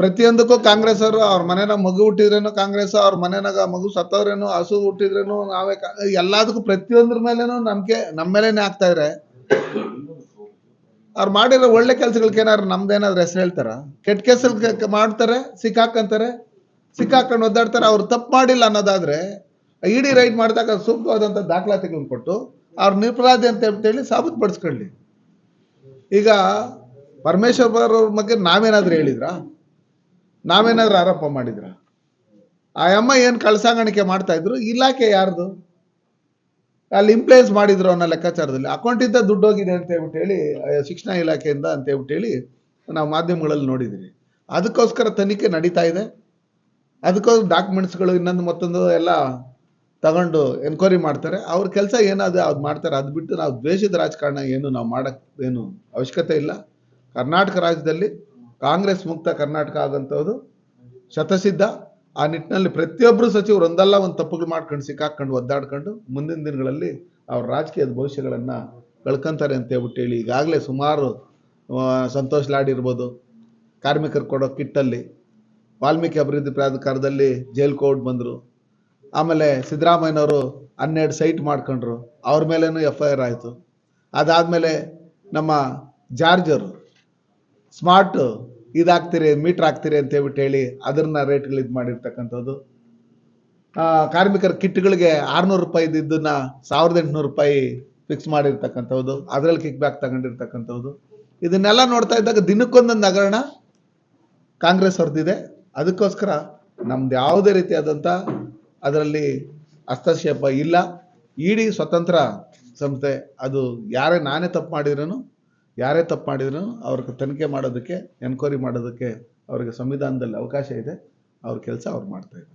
ಪ್ರತಿಯೊಂದಕ್ಕೂ ಕಾಂಗ್ರೆಸ್ ಅವರು ಅವ್ರ ಮನೆಯಾಗ ಮಗು ಹುಟ್ಟಿದ್ರೇನು ಕಾಂಗ್ರೆಸ್ ಅವ್ರ ಮನೆನಾಗ ಮಗು ಸತ್ತವ್ರೇನು, ಹಸು ಹುಟ್ಟಿದ್ರೇನು, ನಾವೇ ಎಲ್ಲದಕ್ಕೂ ಪ್ರತಿಯೊಂದ್ರ ಮೇಲೇನು ನಮ್ಗೆ ನಮ್ಮ ಮೇಲೇನೆ ಆಗ್ತಾ ಇದ್ರೆ. ಅವ್ರು ಮಾಡಿರೋ ಒಳ್ಳೆ ಕೆಲ್ಸಗಳಿಗೆ ಏನಾದ್ರು ನಮ್ದೇನಾದ್ರು ಹೆಸರು ಹೇಳ್ತಾರ? ಕೆಟ್ಟ ಕೆಲ್ಸ ಮಾಡ್ತಾರೆ, ಸಿಕ್ಕಾಕಂತಾರೆ, ಸಿಕ್ಕಾಕೊಂಡು ಒದ್ದಾಡ್ತಾರೆ, ಅವ್ರು ತಪ್ಪು ಮಾಡಿಲ್ಲ ಅನ್ನೋದಾದ್ರೆ ಇಡಿ ರೈಡ್ ಮಾಡಿದಾಗ ಸೂಕ್ತವಾದಂಥ ದಾಖಲಾತಿಗಳನ್ನ ಕೊಟ್ಟು ಅವ್ರ ನಿರ್ಪರಾಧಿ ಅಂತ ಹೇಳಿ ಸಾಬೀತುಪಡಿಸ್ಕೊಳ್ಳಿ. ಈಗ ಪರಮೇಶ್ವರ್ ಅವ್ರ ಬಗ್ಗೆ ನಾವೇನಾದ್ರೂ ಹೇಳಿದ್ರ? ನಾವೇನಾದ್ರೂ ಆರೋಪ ಮಾಡಿದ್ರ? ಆ ಅಮ್ಮ ಏನು ಕಳ್ಸಾಂಗಾಣಿಕೆ ಮಾಡ್ತಾ ಇದ್ರು? ಇಲಾಖೆ ಯಾರ್ದು? ಅಲ್ಲಿ ಇಂಪ್ಲೇಸ್ ಮಾಡಿದ್ರು ಅನ್ನೋ ಲೆಕ್ಕಾಚಾರದಲ್ಲಿ. ಅಕೌಂಟಿಂದ ದುಡ್ಡು ಹೋಗಿದೆ ಅಂತ ಹೇಳ್ಬಿಟ್ಟು ಹೇಳಿ ಶಿಕ್ಷಣ ಇಲಾಖೆಯಿಂದ ಅಂತ ಹೇಳ್ಬಿಟ್ಟು ಹೇಳಿ ನಾವು ಮಾಧ್ಯಮಗಳಲ್ಲಿ ನೋಡಿದ್ದೀವಿ ಅದಕ್ಕೋಸ್ಕರ ತನಿಖೆ ನಡೀತಾ ಇದೆ. ಅದಕ್ಕೋಸ್ಕರ ಡಾಕ್ಯುಮೆಂಟ್ಸ್ಗಳು ಇನ್ನೊಂದು ಮತ್ತೊಂದು ಎಲ್ಲ ತಗೊಂಡು ಎನ್ಕ್ವೈರಿ ಮಾಡ್ತಾರೆ. ಅವ್ರ ಕೆಲಸ ಏನಾದ್ರು ಅದು ಮಾಡ್ತಾರೆ, ಅದು ಬಿಟ್ಟು ನಾವು ದ್ವೇಷದ ರಾಜಕಾರಣ ಏನು, ನಾವು ಮಾಡಕ್ ಏನು ಅವಶ್ಯಕತೆ ಇಲ್ಲ. ಕರ್ನಾಟಕ ರಾಜ್ಯದಲ್ಲಿ ಕಾಂಗ್ರೆಸ್ ಮುಕ್ತ ಕರ್ನಾಟಕ ಆದಂಥದ್ದು ಶತಸಿದ್ಧ. ಆ ನಿಟ್ಟಿನಲ್ಲಿ ಪ್ರತಿಯೊಬ್ಬರು ಸಚಿವರು ಒಂದಲ್ಲ ಒಂದು ತಪ್ಪುಗಳು ಮಾಡ್ಕೊಂಡು ಸಿಕ್ಕಾಕೊಂಡು ಒದ್ದಾಡ್ಕೊಂಡು ಮುಂದಿನ ದಿನಗಳಲ್ಲಿ ಅವ್ರ ರಾಜಕೀಯದ ಭವಿಷ್ಯಗಳನ್ನು ಕಳ್ಕೊಂತಾರೆ ಅಂತ ಹೇಳ್ಬಿಟ್ಟು ಹೇಳಿ ಈಗಾಗಲೇ ಸುಮಾರು ಸಂತೋಷ್ ಲಾಡ್ ಇರ್ಬೋದು, ಕಾರ್ಮಿಕರು ಕೊಡೋ ಕಿಟ್ಟಲ್ಲಿ, ವಾಲ್ಮೀಕಿ ಅಭಿವೃದ್ಧಿ ಪ್ರಾಧಿಕಾರದಲ್ಲಿ ಜೈಲ್ ಕೋರ್ಟ್ ಬಂದರು, ಆಮೇಲೆ ಸಿದ್ದರಾಮಯ್ಯನವರು ಹನ್ನೆರಡು ಸೈಟ್ ಮಾಡ್ಕೊಂಡ್ರು, ಅವ್ರ ಮೇಲೇನು ಎಫ್ ಐ ಆರ್ ಆಯಿತು. ಅದಾದಮೇಲೆ ನಮ್ಮ ಜಾರ್ಜರು ಸ್ಮಾರ್ಟ್ ಇದಾಗ್ತೀರಿ ಮೀಟ್ರ್ ಹಾಕ್ತೀರಿ ಅಂತ ಹೇಳ್ಬಿಟ್ಟು ಹೇಳಿ ಅದನ್ನ ರೇಟ್ಗಳು ಇದು ಮಾಡಿರ್ತಕ್ಕಂಥದ್ದು. ಕಾರ್ಮಿಕರ ಕಿಟ್ಗಳಿಗೆ ಆರ್ನೂರು ರೂಪಾಯಿ ಇದ್ದನ್ನ ಸಾವಿರದ ಎಂಟುನೂರು ರೂಪಾಯಿ ಫಿಕ್ಸ್ ಮಾಡಿರ್ತಕ್ಕಂಥದ್ದು, ಅದರಲ್ಲಿ ಕಿಕ್ ಬ್ಯಾಕ್ ತಗೊಂಡಿರ್ತಕ್ಕಂಥದ್ದು. ಇದನ್ನೆಲ್ಲ ನೋಡ್ತಾ ಇದ್ದಾಗ ದಿನಕ್ಕೊಂದೊಂದು ಹಗರಣ ಕಾಂಗ್ರೆಸ್ ಹೊರದಿದೆ ಅದಕ್ಕೋಸ್ಕರ ನಮ್ದು ಯಾವುದೇ ರೀತಿಯಾದಂಥ ಅದರಲ್ಲಿ ಹಸ್ತಕ್ಷೇಪ ಇಲ್ಲ. ಇಡೀ ಸ್ವತಂತ್ರ ಸಂಸ್ಥೆ, ಅದು ಯಾರೇ ನಾನೇ ತಪ್ಪು ಮಾಡಿದ್ರೂ ಯಾರೇ ತಪ್ಪು ಮಾಡಿದ್ರು ಅವ್ರಿಗೆ ತನಿಖೆ ಮಾಡೋದಕ್ಕೆ ಎನ್ಕ್ವೈರಿ ಮಾಡೋದಕ್ಕೆ ಅವ್ರಿಗೆ ಸಂವಿಧಾನದಲ್ಲಿ ಅವಕಾಶ ಇದೆ. ಅವ್ರ ಕೆಲಸ ಅವ್ರು ಮಾಡ್ತಾ ಇದ್ದಾರೆ.